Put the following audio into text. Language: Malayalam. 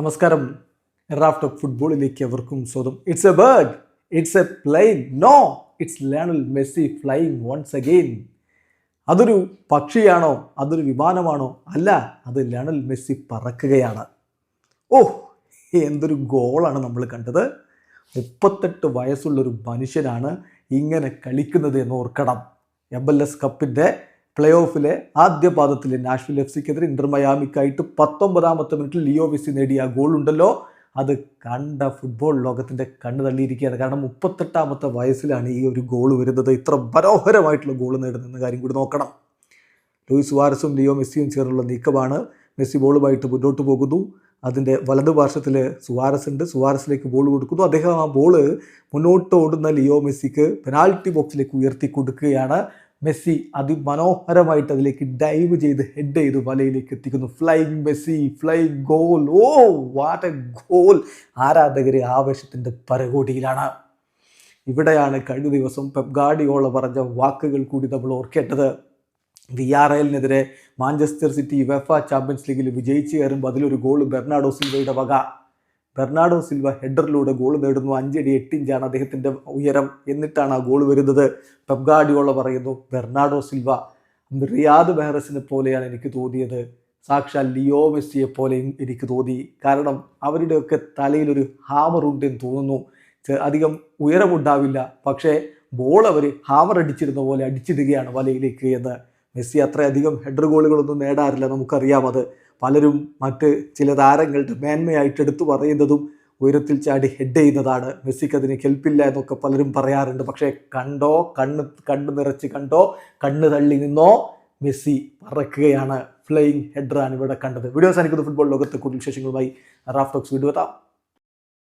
നമസ്കാരം. റാഫ്റ്റ് ഓഫ് ഫുട്ബോളിലേക്ക് അവർക്കും സ്വതം it's a bird it's a plane no it's Lionel Messi flying once again അതൊരു പക്ഷിയാണോ? അതൊരു വിമാനമാണോ? അല്ല അത് ലേണൽ മെസ്സി പറക്കുകയാണ്. ഓ എന്തൊരു ഗോളാണ് നമ്മൾ കണ്ടത്. മുപ്പത്തെട്ട് വയസ്സുള്ളൊരു മനുഷ്യനാണ് ഇങ്ങനെ കളിക്കുന്നത് എന്ന് ഓർക്കണം. എം എൽ എസ് കപ്പിന്റെ പ്ലേ ഓഫിലെ ആദ്യ പാദത്തിൽ നാഷണൽ എഫ് സിക്കെതിരെ ഇന്റർ മയാമിക്കായിട്ട് പത്തൊമ്പതാമത്തെ മിനിറ്റിൽ ലിയോ മെസ്സി നേടിയ ഗോൾ ഉണ്ടല്ലോ അത് കണ്ട ഫുട്ബോൾ ലോകത്തിന്റെ കണ്ണ് തള്ളിയിരിക്കുകയാണ്. കാരണം മുപ്പത്തെട്ടാമത്തെ വയസ്സിലാണ് ഈ ഒരു ഗോൾ വരുന്നത്. ഇത്ര മനോഹരമായിട്ടുള്ള ഗോൾ നേടുന്നെന്ന കാര്യം കൂടി നോക്കണം. ലൂയിസ് വാരസും ലിയോ മെസ്സിയും ചേർന്നുള്ള നീക്കമാണ് മെസ്സി ബോളുമായിട്ട് മുന്നോട്ട് പോകുന്നു. അതിന്റെ വലതു പാർശ്വത്തിൽ സുവാരസ് ഉണ്ട്. സുവാരസിലേക്ക് ബോൾ കൊടുക്കുന്നു. അദ്ദേഹം ആ ബോൾ മുന്നോട്ട് ഓടുന്ന ലിയോ മെസ്സിക്ക് പെനാൽറ്റി ബോക്സിലേക്ക് ഉയർത്തി കൊടുക്കുകയാണ്. മെസ്സി അതിമനോഹരമായിട്ട് അതിലേക്ക് ഡൈവ് ചെയ്ത് ഹെഡ് ചെയ്ത് വലയിലേക്ക് എത്തിക്കുന്നു. Flying Messi flying goal oh what a goal ആരാധകരെ ആവേശത്തിന്റെ പരകോടിയിലാണ്. ഇവിടെയാണ് കഴിഞ്ഞ ദിവസം പെപ്ഗാഡിയോള പറഞ്ഞ വാക്കുകൾ കൂടി നമ്മൾ ഓർക്കേണ്ടത്. വി ആർ എല്ലിനെതിരെ മാഞ്ചസ്റ്റർ സിറ്റി വെഫ ചാമ്പ്യൻസ് ലീഗിൽ വിജയിച്ച് കയറുമ്പോൾ അതിലൊരു ഗോൾ ബെർണാഡോ സിൽവയുടെ വക. ബെർണാഡോ സിൽവ ഹെഡറിലൂടെ ഗോൾ നേടുന്നു. അഞ്ചടി എട്ടിഞ്ചാണ് അദ്ദേഹത്തിന്റെ ഉയരം. എന്നിട്ടാണ് ആ ഗോൾ വരുന്നത്. പെബ്ഗാഡിയോള പറയുന്നു ബെർണാഡോ സിൽവ റിയാദ് ബെഹറസിനെ പോലെയാണ് എനിക്ക് തോന്നിയത്. സാക്ഷാൽ ലിയോ മെസ്സിയെ പോലെയും എനിക്ക് തോന്നി. കാരണം അവരുടെയൊക്കെ തലയിലൊരു ഹാമർ ഉണ്ടെന്ന് തോന്നുന്നു. അധികം ഉയരമുണ്ടാവില്ല. പക്ഷേ ബോൾ അവർ ഹാമർ അടിച്ചിരുന്ന പോലെ അടിച്ചിടുകയാണ് വലയിലേക്ക് എന്ന്. മെസ്സി അത്രയധികം ഹെഡർ ഗോളുകളൊന്നും നേടാറില്ല. നമുക്കറിയാം അത്. പലരും മറ്റ് ചില താരങ്ങളുടെ മേന്മയായിട്ട് എടുത്തു പറയുന്നതും ഉയരത്തിൽ ചാടി ഹെഡ് ചെയ്യുന്നതാണ്. മെസ്സിക്ക് അതിന് കെൽപ്പില്ല എന്നൊക്കെ പലരും പറയാറുണ്ട്. പക്ഷേ കണ്ടോ? കണ്ണ് കണ്ണ് നിറച്ച് കണ്ടോ? കണ്ണ് തള്ളി നിന്നോ? മെസ്സി പറക്കുകയാണ്. ഫ്ലൈയിങ് ഹെഡറാണ് ഇവിടെ കണ്ടത്. വീഡിയോസ് സാധിക്കുന്ന ഫുട്ബോൾ ലോകത്തെ കൂടുതൽ വിശേഷങ്ങളുമായി റാഫ്റ്റോക്സ് വീഡിയോ എത്താം.